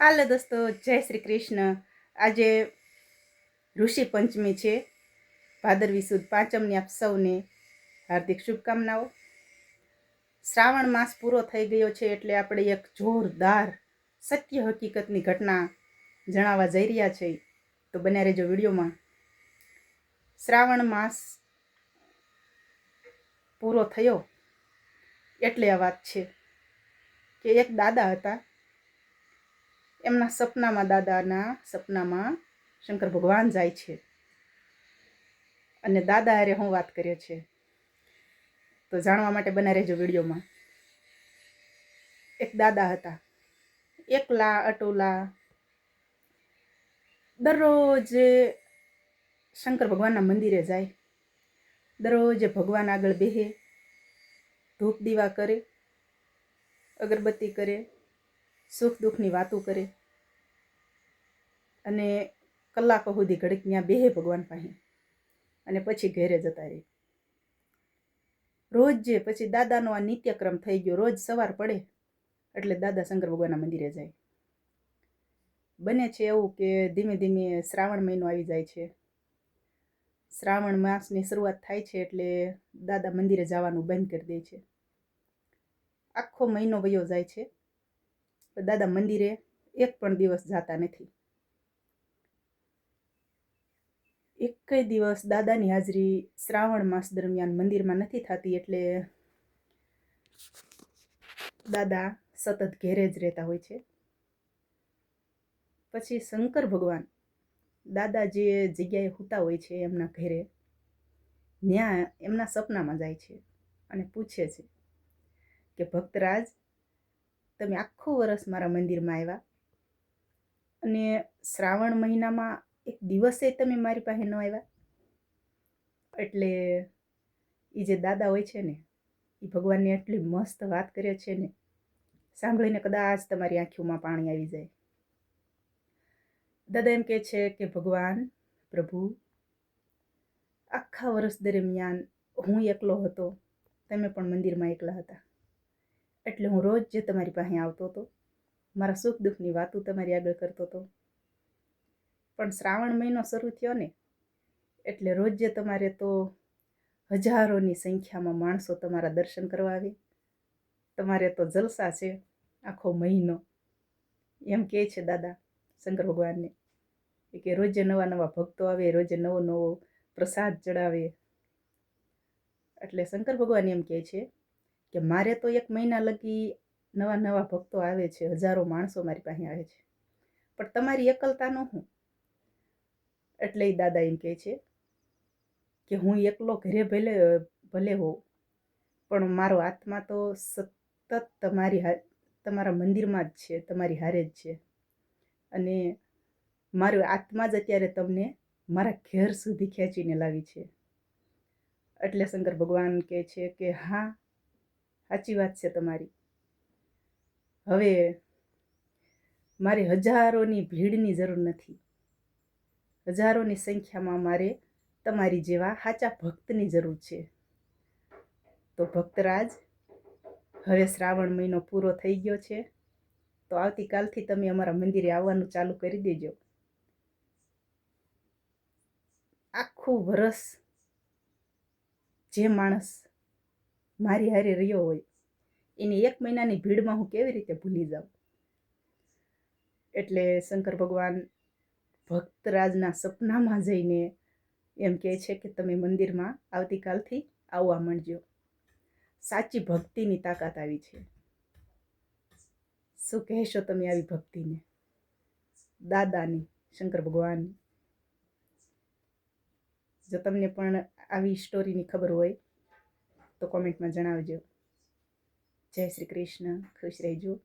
હાલો દોસ્તો, જય શ્રી કૃષ્ણ. આજે ઋષિ પંચમી છે. ભાદરવી સુદ પાંચમની આપ સૌને હાર્દિક શુભકામનાઓ. શ્રાવણ માસ પૂરો થઈ ગયો છે એટલે આપણે એક જોરદાર સત્ય હકીકતની ઘટના જણાવવા જઈ રહ્યા છે. તો બન્યા રહેજો વિડીયોમાં. શ્રાવણ માસ પૂરો થયો એટલે આ વાત છે કે એક દાદા હતા. એમના સપનામાં, દાદાના સપનામાં શંકર ભગવાન જાય છે. અને દાદા હારે હું વાત કરે છે. તો જાણવા માટે બના રહેજો વિડીયોમાં. એક દાદા હતા. એકલા, અટોલા. દરરોજ શંકર ભગવાનના મંદિરે જાય. દરરોજ ભગવાન આગળ બેહે. ધૂપ દીવા કરે. અગરબત્તી કરે. સુખ દુઃખની વાતો કરે. અને કલાકો સુધી ઘડીક ત્યાં બેહે ભગવાન પાસે અને પછી ઘેરે જતા રહે. રોજ પછી દાદાનો આ નિત્યક્રમ થઈ ગયો, રોજ સવાર પડે એટલે દાદા શંકર ભગવાનના મંદિરે જાય. બને છે એવું કે ધીમે ધીમે શ્રાવણ મહિનો આવી જાય છે. શ્રાવણ માસની શરૂઆત થાય છે એટલે દાદા મંદિરે જવાનું બંધ કરી દે છે. આખો મહિનો વયો જાય છે. દાદા મંદિરે એક પણ દિવસ જાતા નથી. એક દિવસ દાદાની હાજરી શ્રાવણ માસ દરમિયાન મંદિરમાં નથી થતી એટલે દાદા સતત ઘેરે જ રહેતા હોય છે. પછી શંકર ભગવાન દાદા જે જગ્યાએ સૂતા હોય છે એમના ઘરે ત્યાં એમના સપનામાં જાય છે અને પૂછે છે કે, ભક્તરાજ, તમે આખું વરસ મારા મંદિરમાં આવ્યા અને શ્રાવણ મહિનામાં એક દિવસે તમે મારી પાસે ન આવ્યા? એટલે એ જે દાદા હોય છે ને એ ભગવાનની એટલી મસ્ત વાત કરે છે ને, સાંભળીને કદાચ તમારી આંખીઓમાં પાણી આવી જાય. દાદા એમ કહે છે કે, ભગવાન, પ્રભુ, આખા વર્ષ દરમિયાન હું એકલો હતો, તમે પણ મંદિરમાં એકલા હતા. એટલે હું રોજ જે તમારી પાસે આવતો હતો, મારા સુખ દુઃખની વાતો તમારી આગળ કરતો હતો પણ શ્રાવણ મહિનો શરૂ થયો ને, એટલે રોજે તમારે તો હજારોની સંખ્યામાં માણસો તમારા દર્શન કરવા આવે. તમારે તો જલસા છે આખો મહિનો. એમ કહે છે દાદા, શંકર ભગવાનને કે રોજે નવા નવા ભક્તો આવે, રોજે નવો નવો પ્રસાદ ચડાવે. એટલે શંકર ભગવાન એમ કહે છે કે મારે તો એક મહિના લગી નવા નવા ભક્તો આવે છે, હજારો માણસો મારી પાસે આવે છે. પણ તમારી એકલતાનો હું. એટલે એ દાદા એમ કહે છે કે હું એકલો ઘરે ભલે ભલે હોઉં, પણ મારો આત્મા તો સતત તમારી તમારા મંદિરમાં જ છે, તમારી હારે જ છે. અને મારો આત્મા જ અત્યારે તમને મારા ઘેર સુધી ખેંચીને લાવી છે. એટલે શંકર ભગવાન કહે છે કે હા, સાચી વાત છે તમારી. હવે મારે હજારોની ભીડની જરૂર નથી. હજારોની સંખ્યામાં મારે તમારી જેવા સાચા ભક્તની જરૂર છે. તો ભક્તરાજ, હવે શ્રાવણ મહિનો પૂરો થઈ ગયો છે, તો આવતીકાલથી તમે અમારા મંદિરે આવવાનું ચાલુ કરી દેજો. આખું વરસ જે માણસ મારી હારે રહ્યો હોય, એની એક મહિનાની ભીડમાં હું કેવી રીતે ભૂલી જાઉં? એટલે શંકર ભગવાન ભક્તરાજના સપનામાં જઈને એમ કહે છે કે તમે મંદિરમાં આવતીકાલથી આવવા માંડજો. સાચી ભક્તિની તાકાત આવી છે. શું કહેશો તમે આવી ભક્તિને? દાદાની, શંકર ભગવાનની. જો તમને પણ આવી સ્ટોરીની ખબર હોય, તો કોમેન્ટમાં જણાવજો. જય શ્રી કૃષ્ણ, ખુશ રહેજો.